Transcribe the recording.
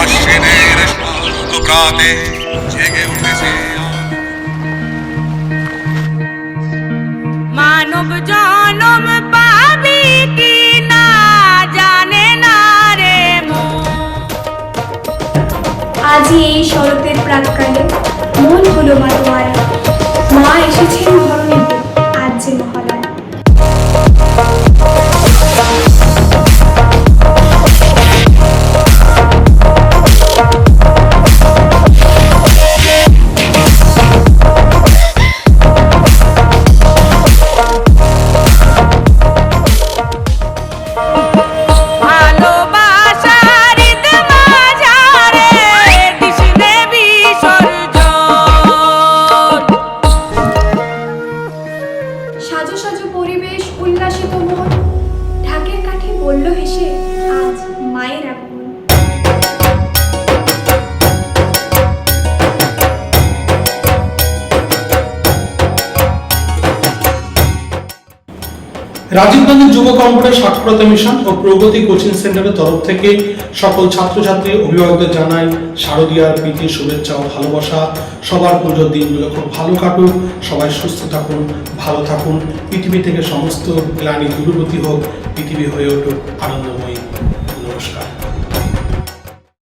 আশ্বিনের প্রাতে জেগে উঠেছে মানব জনম পাবি কি না জানে না রে আজই এই শরতের প্রাককালে মন হলো মাতোয়ারা। উল্লাসিত মন ঢাকের কাঠি বলল হেসে রাজীব গান্ধী যুব কম্পিউটার সাক্ষরতা মিশন ও প্রগতি কোচিং সেন্টারের তরফ থেকে সকল ছাত্রছাত্রী, অভিভাবকদের জানাই শারদীয়ার প্রীতি শুভেচ্ছা ও ভালোবাসা। সবার পুজোর দিনগুলো খুব ভালো কাটুক, সবাই সুস্থ থাকুন, ভালো থাকুন। পৃথিবী থেকে সমস্ত গ্লানি দূরবর্তী হোক, পৃথিবী হয়ে উঠুক আনন্দময়ী। নমস্কার।